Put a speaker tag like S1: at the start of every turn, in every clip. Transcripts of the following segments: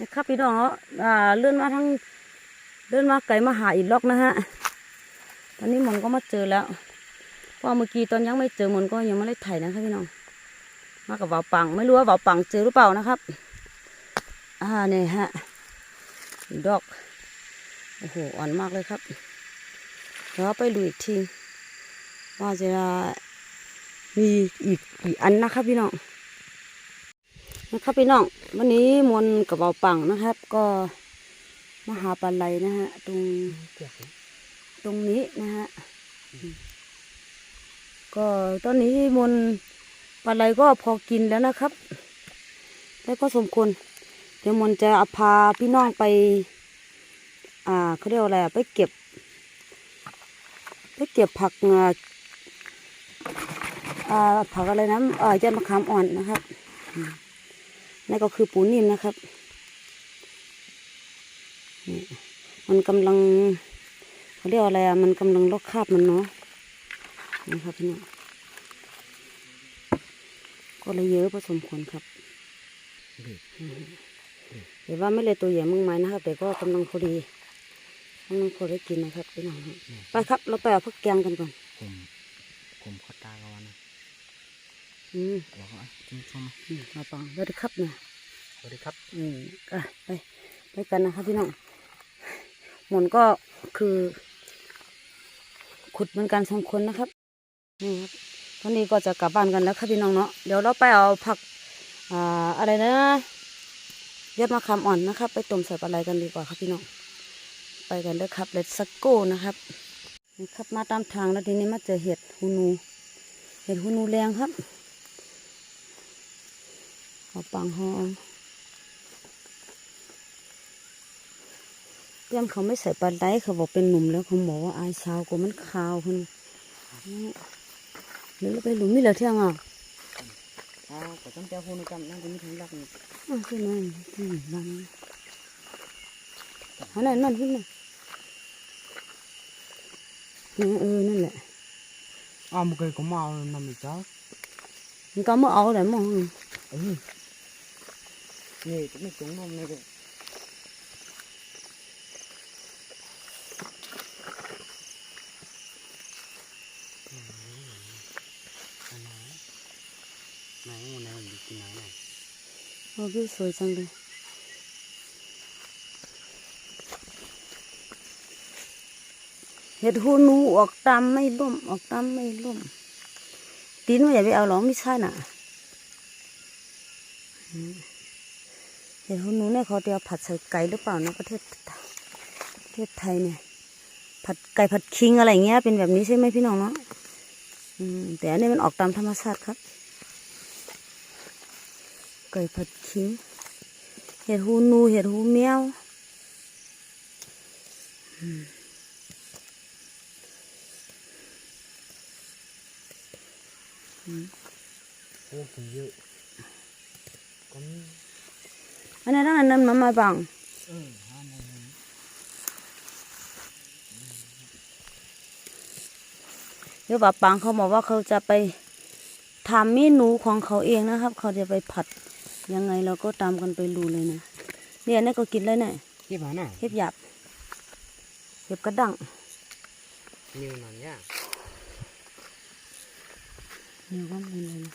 S1: นะครับพี่น้องเนาะอ่าเลื่อนมาทั้งเลื่อนมาไกลมาหาอีกล็อกนะฮะตอนนี้มอนก็มาเจอแล้วพราะเมื่อกี้ตอนยังไม่เจอมอนก็ยังไม่ได้ถ่ายนะครับพี่น้องมากับวาวปัง ไม่รู้ว่าว่าวปังเจอหรือเปล่านะครับ อ่าเนี่ยฮะดอกโอ้โหอ่อนมากเลยครับเดี๋ยวไปดูอีกทีว่าจะมีอีกกี่อันนะครับพี่น้อง นะครับพี่น้องวันนี้มนกับเบาปังนะครับ ก็มาหาปลาไหลนะฮะตรงตรงนี้นะฮะก็ตอนนี้มนปลาไหลก็พอกินแล้วนะครับ แล้วก็สมควรเดี๋ยวมนจะอาพาพี่น้องไป อ่าเขาเรียกว่าอะไรไปเก็บ ไปเก็บผักงาอ่าผักอะไรนะอ่ายอดมะขามอ่อนนะครับอืม นั่นก็คือปูนิ่มนะครับนี่มันกำลังเขาเรียกว่าอะไรอะ มันกำลังลอกคราบมันเนาะนะครับพี่น้องก็เลยเยอะพอสมควรครับอืมเดี๋ยวว่าไม่เลยตัวใหญ่มากมายนะครับ แต่ก็กำลังพอดีกำลังพอได้กินนะครับพี่น้องครับไปครับ เราไปเอาผักแกงกันก่อน
S2: ผมผมขอตาก่อนนะ
S1: อืม
S2: บอกว่าจุ่มชม
S1: อืมมาปังสวัสดีครับเนี่ย
S2: สวัสดีครับ
S1: อืมก็ไปไปกันนะครับพี่น้องหมอนก็คือ ขุดเหมือนกันสองคนนะครับนี่ครับตอนนี้ก็จะกลับบ้านกันแล้วครับพี่น้องเนาะเดี๋ยวเราไปเอาผักอ่าอะไรนะยอดมะขามอ่อนนะครับ ไปต้มใส่ปลาไหลกันดีกว่าครับพี่น้องไปกันเด้อครับเลตสโก้นะครับนี่ครับมาตามทางแล้วทีนี้มาเจอเห็ดฮูนู เห็ดฮูนูแรงครับเอาปังหอม เตรียมเขาไม่ใส่ปลาไหลเขาบอกเป็นหนุ่มแล้วเขาบอกว่าอายสาวกว่ามันขาวคุณหรือเราไปหลุมนี่เหรอเที่ยงอะ
S2: อ่าแต่ต้องเจ้าพูนจำนั่นจะมีทางลักนี่
S1: อะขึ้นมาขึ้นมาอันนั้นนั่นขึ้นมานี่เออนั่นแหละ
S2: อ้าวมันเคยก็มาเอานำอีกจ้า
S1: มันก็มาเอาแหละมอง
S2: เออนี่จะไม่ตรงนมเลย ไหนไหนมันกินไหนไหน
S1: โอ้วิวสวยจังเลยเห็ดหูหนูออกตามไม่ล่มออกตามไม่ล่มตีนไม่อย่าไปเอาหรอกไม่ใช่น่ะเห็ดหูหนูเนี่ยเขาจะเอาผัดใส่ไก่หรือเปล่านะประเทศประเทศไทยเนี่ย ผัดไก่ผัดคิงอะไรเงี้ยเป็นแบบนี้ใช่ไหมพี่น้องเนาะแต่อันนี้มันออกตามธรรมชาติครับ ไก่ผัดคิงเห็ดหูหนู เห็ดหูแมวอืม
S2: โอ้กินเยอะก็มี
S1: อันนั้นอันนั้นมามาบัง
S2: เออห้าในนั้น
S1: เดี๋ยวป้าปังเขาบอกว่าเขาจะไปทำเมนูของเขาเองนะครับ เขาจะไปผัด ยังไงเราก็ตามกันไปดูเลยนะเนี่ยอันนี่ก็กินเลยเนี่ย
S2: ที่บ้านน่ะ
S1: เห็บหยาบเห็บกระดัง
S2: นิวนั่นเนี่ย
S1: เนี่ยว่ามันเลยนะ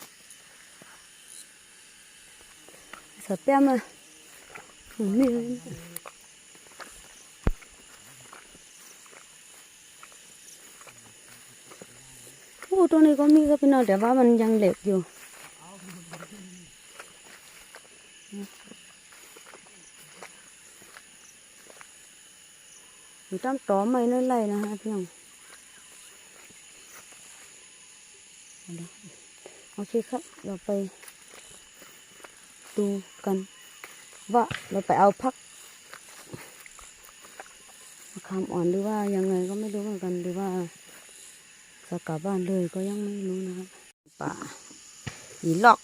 S1: ใส่แป้งมาอืมนี่เลยโอ้ตัวนี้ก็มีครับพี่น้องแต่ว่ามันยังเล็กอยู่ อยู่ตามตอไม้นั่นไรนะฮะพี่น้องเอาละโอเคครับ เราไปดูกัน ว่าเราไปเอาพักมะขามอ่อนหรือว่ายังไงก็ไม่รู้เหมือนกันหรือว่าจะกลับบ้านเลยก็ยังไม่รู้นะครับป่าหีลอก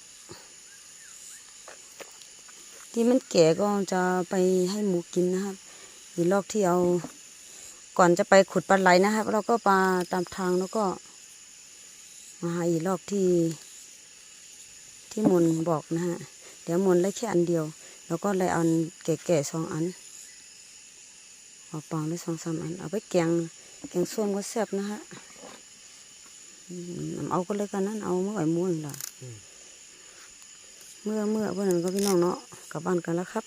S1: ที่มันแก่ก็จะไปให้หมูกินนะครับหีลอกที่เอา ก่อนจะไปขุดปลาไหลนะครับเราก็มาตามทางแล้วก็มาหาอีกรอบที่ ที่มนบอกนะฮะ เดี๋ยวมนได้แค่อันเดียวเราแล้วก็เลยเอาอันแก่ๆสองอันเอาปางได้สองสามอัน เอาไปแกงแกงส้มก็แซ่บนะฮะอืมเอาก็เลยกันนั้นเอาเมื่อไหร่ม้วนล่ะเมื่อเมื่อวันนั้นก็พี่น้องเนาะกลับบ้านกันแล้วครับ